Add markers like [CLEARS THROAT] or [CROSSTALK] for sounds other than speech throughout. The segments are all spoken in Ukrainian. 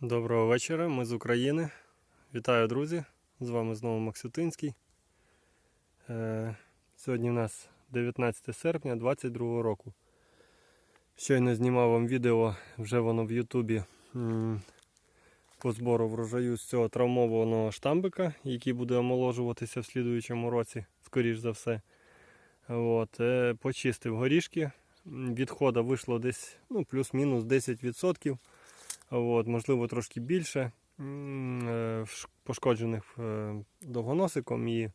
Доброго вечора, ми з України. Вітаю, друзі! З вами знову Максютинський. Е, Сьогодні у нас 19 серпня 2022 року. Щойно знімав вам відео, вже воно в Ютубі по збору врожаю з цього травмованого штамбика, який буде омоложуватися в слідуючому році, скоріш за все. От, е, почистив горішки. Відхода вийшло десь ну, плюс-мінус 10%. От, можливо, трошки більше е, пошкоджених е, довгоносиком і,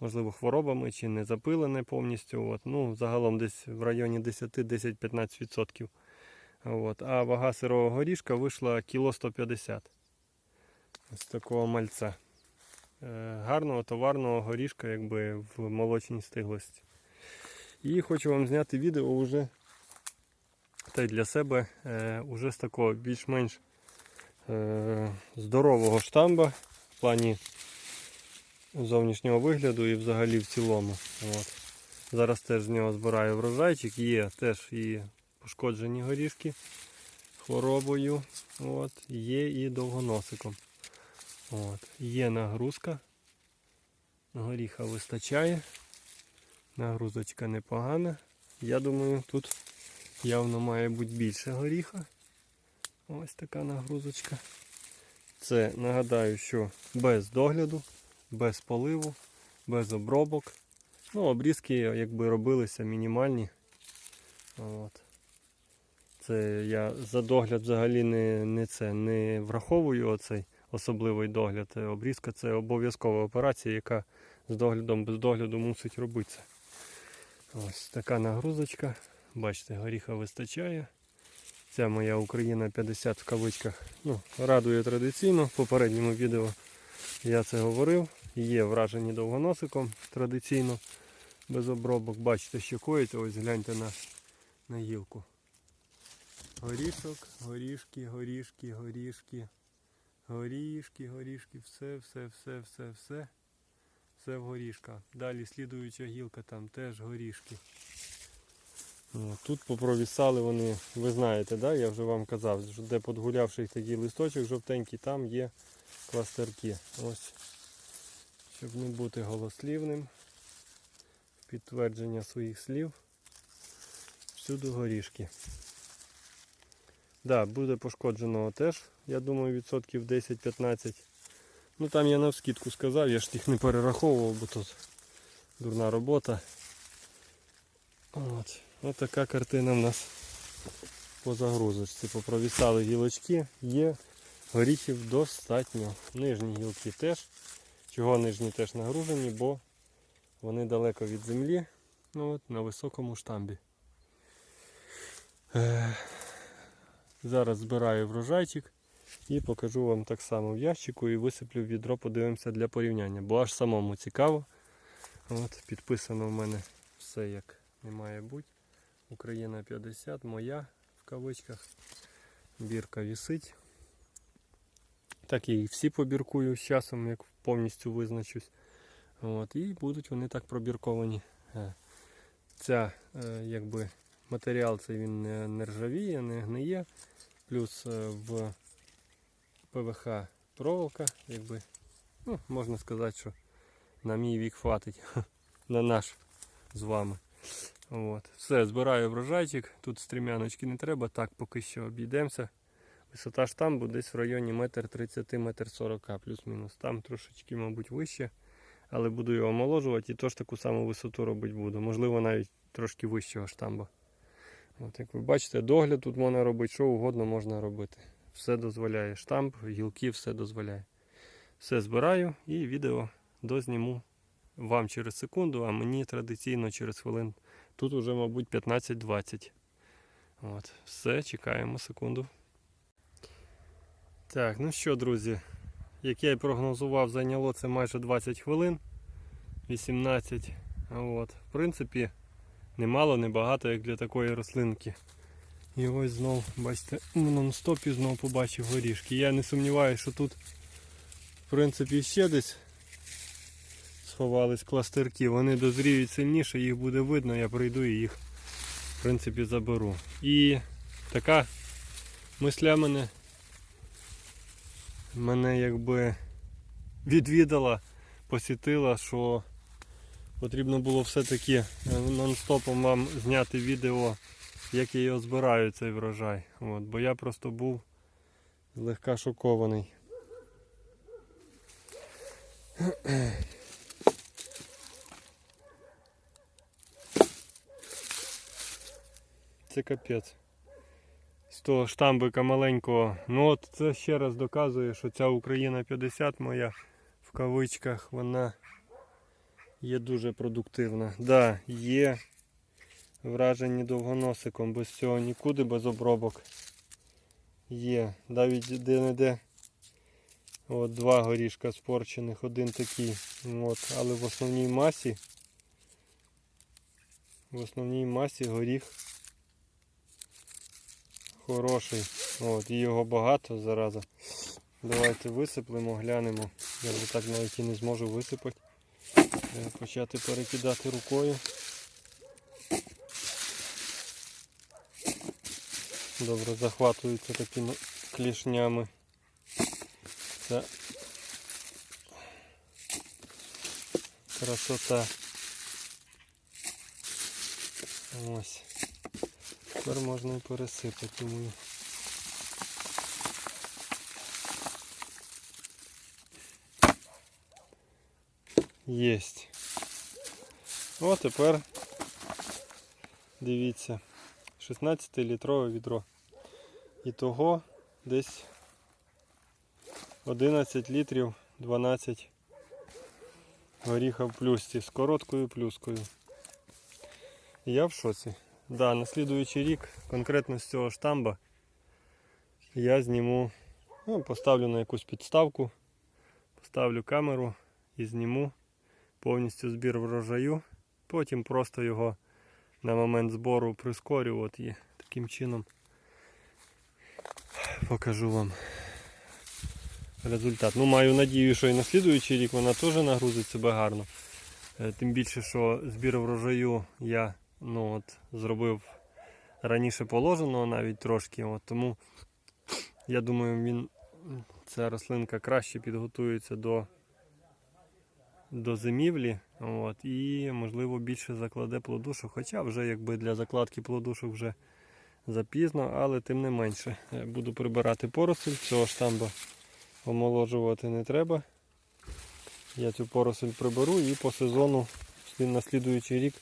можливо, хворобами чи не запилене повністю. От, ну, загалом десь в районі 10-10-15%. От, а вага сирого горішка вийшла кіло 150 Ось такого мальця. Е, Гарного товарного горішка якби в молочній стиглості. І хочу вам зняти відео уже та й для себе е, уже з такого більш-менш е, здорового штамба в плані зовнішнього вигляду і взагалі в цілому. От. Зараз теж з нього збираю врожайчик, є теж і пошкоджені горішки хворобою, от. є і довгоносиком. От. Є нагрузка. Горіха вистачає. Нагрузочка непогана. Я думаю, тут явно має бути більше горіха. Ось така нагрузочка. Це нагадаю, що без догляду, без поливу, без обробок. Ну, обрізки якби робилися мінімальні. От. Це я за догляд взагалі не, не це не враховую оцей особливий догляд. Обрізка це обов'язкова операція, яка з доглядом без догляду мусить робитися. Ось така нагрузочка. Бачите, горіха вистачає. Ця моя Україна 50 в кавичках. Ну, радує традиційно. В попередньому відео я це говорив. Є вражені довгоносиком традиційно, без обробок. Бачите, що коїться, ось гляньте на, на гілку. Горішок, горішки, горішки, горішки. Горішки, горішки, все, все, все, все, все. Все в горішка. Далі слідуюча гілка, там теж горішки. Тут попровісали вони, ви знаєте, да? я вже вам казав, де подгулявший такий листочок жовтенький, там є кластерки. Ось. Щоб не бути голослівним. Підтвердження своїх слів. Всюди горішки. Да, буде пошкодженого теж, я думаю, відсотків 10-15. Ну там я навскідку сказав, я ж їх не перераховував, бо тут дурна робота. От. Ось така картина в нас по загрузочці. Попровісали гілочки, є горіхів достатньо. Нижні гілки теж. Чого нижні теж нагружені, бо вони далеко від землі, ну от, на високому штамбі. Зараз збираю врожайчик і покажу вам так само в ящику і висиплю в відро, подивимося для порівняння, бо аж самому цікаво. От, підписано в мене все як не має бути. Україна 50, моя в кавичках. Бірка вісить. Так і всі побіркую з часом, як повністю визначусь. От, і будуть вони так пробірковані. Е, Ця е, якби матеріал цей він не, не ржавіє, не гниє. Плюс е, в ПВХ проволока, якби, ну, можна сказати, що на мій вік хватить. [LAUGHS] На наш з вами. От. Все, збираю врожайчик. Тут стрімяночки не треба, так поки що обійдемося. Висота штамбу десь в районі 1,30 метр 40 плюс-мінус. Там трошечки, мабуть, вище. Але буду його омоложувати і теж таку саму висоту робити буду. Можливо, навіть трошки вищого штамбу. От, як ви бачите, догляд тут можна робити, що угодно можна робити. Все дозволяє. Штамп, гілки, все дозволяє. Все збираю і відео дозніму вам через секунду, а мені традиційно через хвилин. Тут уже, мабуть, 15-20. От, все, чекаємо секунду. Так, ну що, друзі, як я і прогнозував, зайняло це майже 20 хвилин. 18. От. В принципі, немало, небагато, як для такої рослинки. І ось знов, бачите, в нон-стопі знов побачив горішки. Я не сумніваюся, що тут, в принципі, ще десь сховались кластерки. Вони дозріють сильніше, їх буде видно, я прийду і їх в принципі заберу. І така мисля мене мене якби відвідала, посітила, що потрібно було все-таки е, нон-стопом вам зняти відео, як я його збираю, цей врожай. От, бо я просто був злегка шокований. Це капець. З того штамбика маленького. Ну от це ще раз доказує, що ця Україна 50 моя в кавичках, вона є дуже продуктивна. Да, є вражені довгоносиком, без цього нікуди, без обробок. Є. Навіть де-не-де. От два горішка спорчених, один такий. От, але в основній масі. В основній масі горіх хороший. От, і його багато зараза. Давайте висиплемо, глянемо. Я вже так навіть і не зможу висипати. Треба почати перекидати рукою. Добре, захватуються такими клішнями. Це красота. Ось. Тепер можна і пересипати йому. Єсть. О, тепер дивіться. 16-літрове відро. І того десь 11 літрів 12 горіха в плюсці з короткою плюскою. Я в шоці. Да, на слідуючий рік, конкретно з цього штамба, я зніму, ну, поставлю на якусь підставку, поставлю камеру і зніму повністю збір врожаю. Потім просто його на момент збору прискорю от і таким чином покажу вам результат. Ну, маю надію, що і на слідуючий рік вона теж нагрузить себе гарно. Е, Тим більше, що збір врожаю я ну, от, зробив раніше положеного навіть трошки. От, тому я думаю, він, ця рослинка краще підготується до, до зимівлі. От, і можливо більше закладе плодушок. Хоча вже якби для закладки плодушок вже запізно, але тим не менше. Е, Буду прибирати поросль, цього штамба омоложувати не треба. Я цю поросль приберу і по сезону на слідуючий рік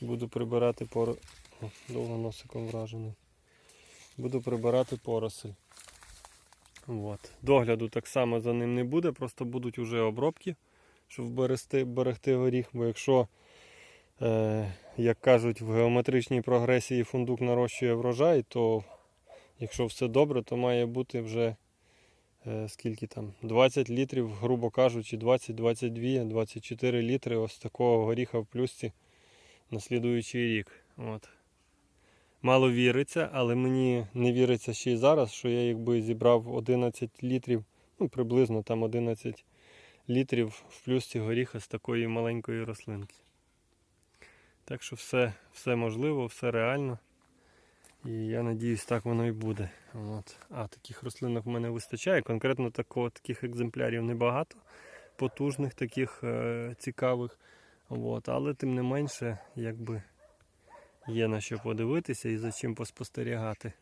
буду прибирати пор... О, довго носиком вражений. Буду прибирати поросль. От. Догляду так само за ним не буде, просто будуть уже обробки, щоб берегти, берегти горіх, бо якщо, е, як кажуть, в геометричній прогресії фундук нарощує врожай, то якщо все добре, то має бути вже е, скільки там, 20 літрів, грубо кажучи, 20, 22, 24 літри ось такого горіха в плюсці на слідуючий рік. От. Мало віриться, але мені не віриться ще й зараз, що я якби зібрав 11 літрів, ну приблизно там 11 літрів в плюсці горіха з такої маленької рослинки. Так що все, все можливо, все реально. І я надіюсь, так воно і буде. От. А таких рослинок в мене вистачає. Конкретно такого, таких екземплярів небагато, потужних, таких е, цікавих. От. Але тим не менше, якби є на що подивитися і за чим поспостерігати.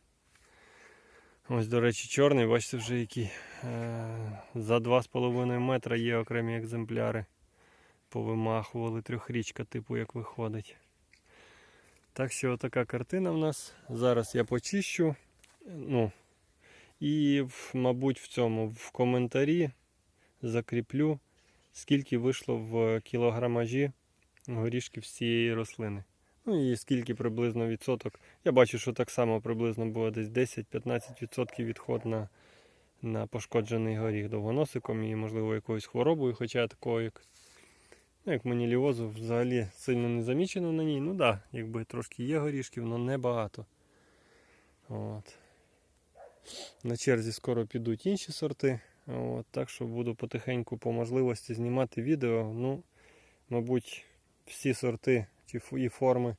Ось, до речі, чорний, бачите, вже який. Е, за 2,5 метра є окремі екземпляри. Повимахували трьохрічка, типу, як виходить. Так що така картина в нас. Зараз я почищу. Ну, і, мабуть, в цьому в коментарі закріплю, скільки вийшло в кілограмажі горішків з цієї рослини. Ну і скільки приблизно відсоток. Я бачу, що так само приблизно було десь 10-15% відход на, на пошкоджений горіх довгоносиком і, можливо, якоюсь хворобою, хоча такого як, ну, як маніліозу взагалі сильно не замічено на ній. Ну так, да, якби трошки є горішків, але небагато. От. На черзі скоро підуть інші сорти. От, так що буду потихеньку по можливості знімати відео. Ну, мабуть, всі сорти і форми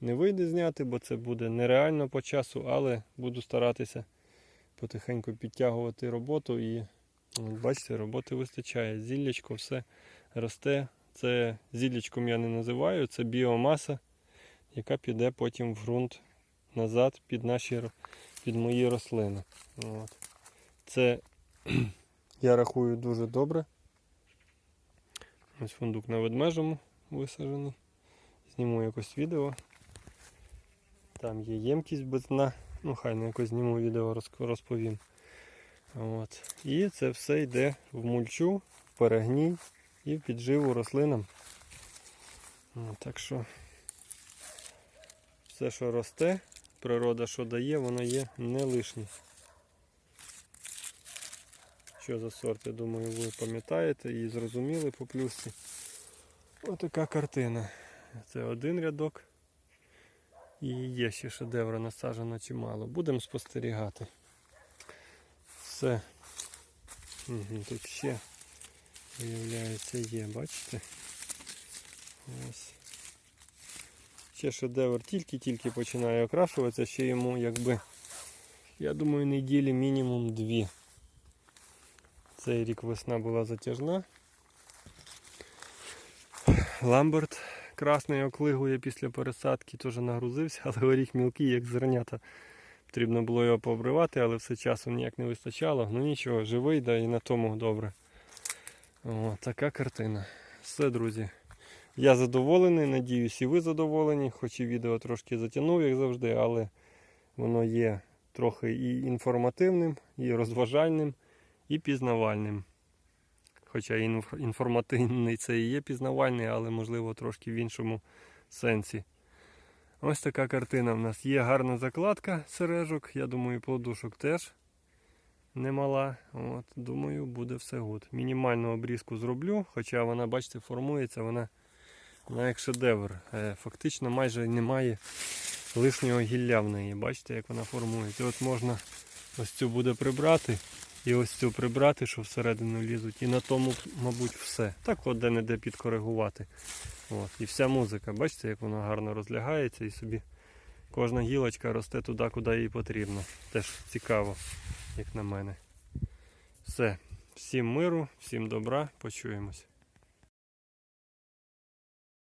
не вийде зняти, бо це буде нереально по часу, але буду старатися потихеньку підтягувати роботу і бачите, роботи вистачає. Зіллячко все росте. Це зіллячком я не називаю, це біомаса, яка піде потім в ґрунт назад під наші під мої рослини. От. Це [CLEARS THROAT] я рахую дуже добре. Ось фундук на ведмежому висаджений. Зніму якось відео. Там є ємкість без. Ну, хай на якось зніму відео розповім. От. І це все йде в мульчу, в перегній і в підживу рослинам. От, так що все, що росте, природа, що дає, воно є не лишнє. Що за сорт, я думаю, ви пам'ятаєте і зрозуміли по плюсі. Отака картина. Це один рядок. І є ще шедевра насаджено чимало. Будемо спостерігати. Все. Угу, тут ще, виявляється, є, бачите? Ось. Ще шедевр тільки-тільки починає окрашуватися, ще йому якби, я думаю, неділі мінімум дві. Цей рік весна була затяжна. Ламберт красний оклигує після пересадки, теж нагрузився, але горіх мілкий, як зернята. Потрібно було його пообривати, але все часу ніяк не вистачало. Ну нічого, живий, да і на тому добре. О, така картина. Все, друзі. Я задоволений, надіюсь, і ви задоволені, хоч і відео трошки затягнув, як завжди, але воно є трохи і інформативним, і розважальним, і пізнавальним. Хоча інформативний це і є пізнавальний, але можливо трошки в іншому сенсі. Ось така картина в нас. Є гарна закладка сережок, я думаю, подушок теж немала. От, думаю, буде все гуд. Мінімальну обрізку зроблю, хоча вона, бачите, формується, вона, вона як шедевр. Е, Фактично майже немає лишнього гілля в неї. Бачите, як вона формується. От можна ось цю буде прибрати. І ось цю прибрати, що всередину лізуть. І на тому, мабуть, все. Так от де-не-де підкоригувати. От. І вся музика, бачите, як вона гарно розлягається і собі кожна гілочка росте туди, куди їй потрібно. Теж цікаво, як на мене. Все. Всім миру, всім добра, почуємось.